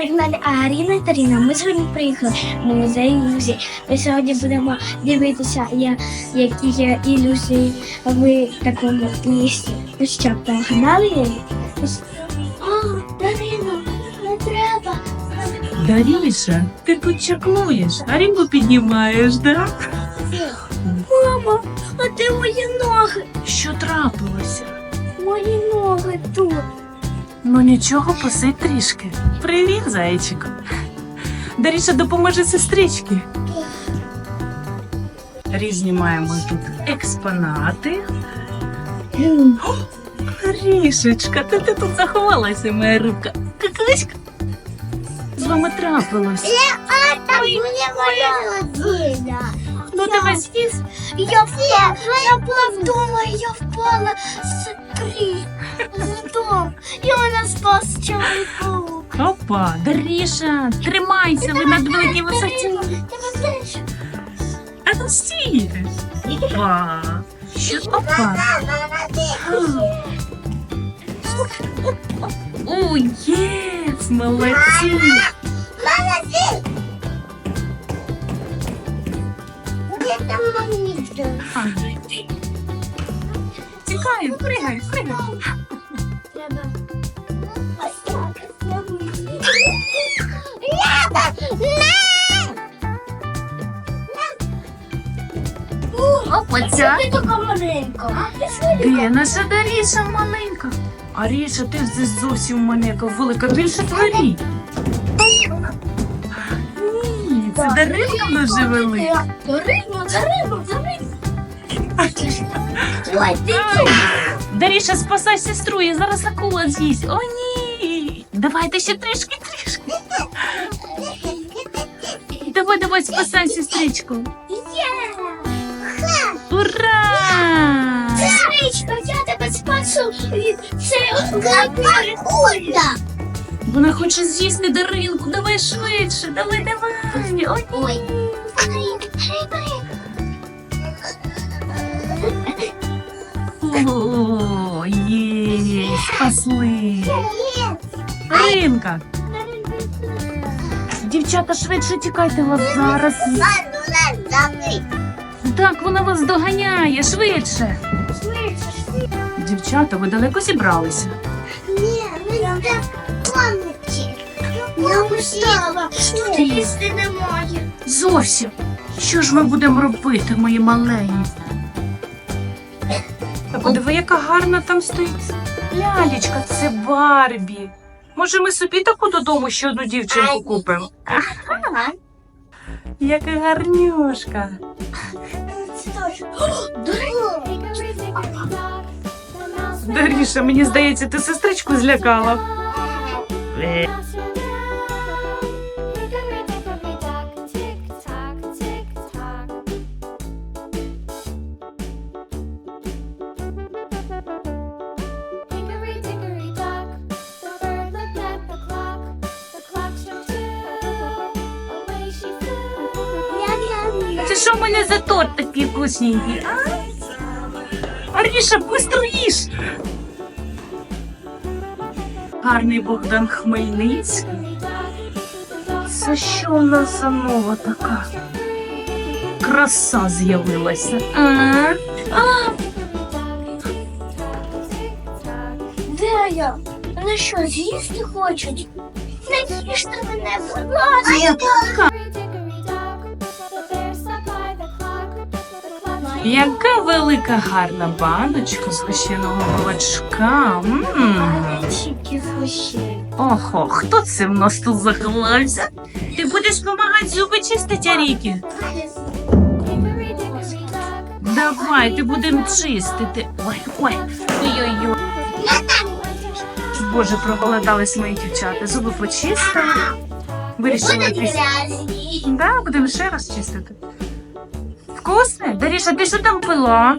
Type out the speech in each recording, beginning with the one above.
на каналі Аріна та Ріна. Ми сьогодні приїхали в музей ілюзій. Ми сьогодні будемо дивитися, які є ілюзії в такому місці. Ну що, погнали? О, Дарина, не треба. Даріша, ти тут чаклуєш, а рінку піднімаєш, да? Мама, а де мої ноги? Що трапилося? Мої ноги тут. Ну нічого, посидь трішки. Привіт, зайчику. Даріша допоможе сестричці. Різні маємо тут експонати. Рішечка, ти, ти тут заховалася, моя рибка. Какашка. З вами трапилось. Там була моя родина. Ну давай Із- Я впала, я була вдома, і я впала з дому. І мене спас чоловік паук. Опа, Даріша, тримайся, ви на великій висоті. Тебе знаєш? А ну стій. Опа. Опа. О, єс, молодці. Молодці. Де там магніт? Тікай, пригай, пригай. Опа, ця. Ти така маленька. Де наша Даріша маленька? Аріша, ти здесь зовсім маленька, велика, більше тварі. Ні, це Даринка нас велика. Дарина, Дарина, Дарина. Даріша, спасай сестру, я зараз акула з'їсть. О, ні. Давайте ще трішки, трішки. Давай, давай, спасай сестричку. Є! Спасу від. Вона хоче з'їсти Даринку. Давай швидше, давай, давай. Ой, Ой. О, є, спасли. Даринка, дівчата, швидше тікайте вас зараз. Так, вона вас доганяє, швидше. Дівчата, ви далеко зібралися? Ні, ми йдемо в комнаті. Я устала, тут їсти немає. Зовсім. Що ж ми будемо робити, мої маленькі? Та подиви, яка гарна там стоїть. Лялечка, це Барбі. Може, ми собі таку додому ще одну дівчинку купимо? Ага. Яка гарнюшка. Дорога. Даріша, мені здається, ти сестричку злякала. Це що в мене за торт такий вкусненький? а? Быстро їж! Гарний Богдан Хмельницький. Це що у нас за нова така? Краса з'явилася. А? Де я? Вони що, з'їсти хочуть? Не їжте мене, будь ласка. Яка велика гарна баночка з гущеного молочка. М. Тільки гроші. Ого, хто це в нас тут заховався? Ти будеш допомагати зуби чистити, Аріки? Давай, ти будемо чистити. Ой, ой, ой-ой-ой. Боже, проголодались мої дівчата. Зуби почистили. Вирішили після. Да, будемо ще раз чистити. Вкусне? Даріша, ти що там пила?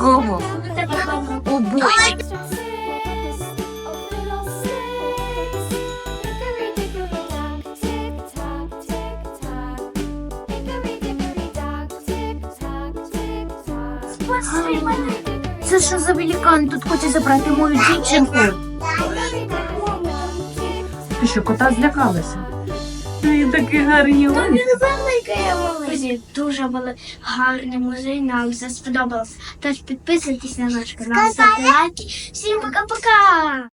Кого? О, боже. Це що за великан тут хоче забрати мою дівчинку? Ти що, кота злякалася? Ти такий гарний. Тобі не велика дуже були гарний музей, нам все сподобалось. Тож підписуйтесь на наш канал, ставте лайки. Всім пока-пока!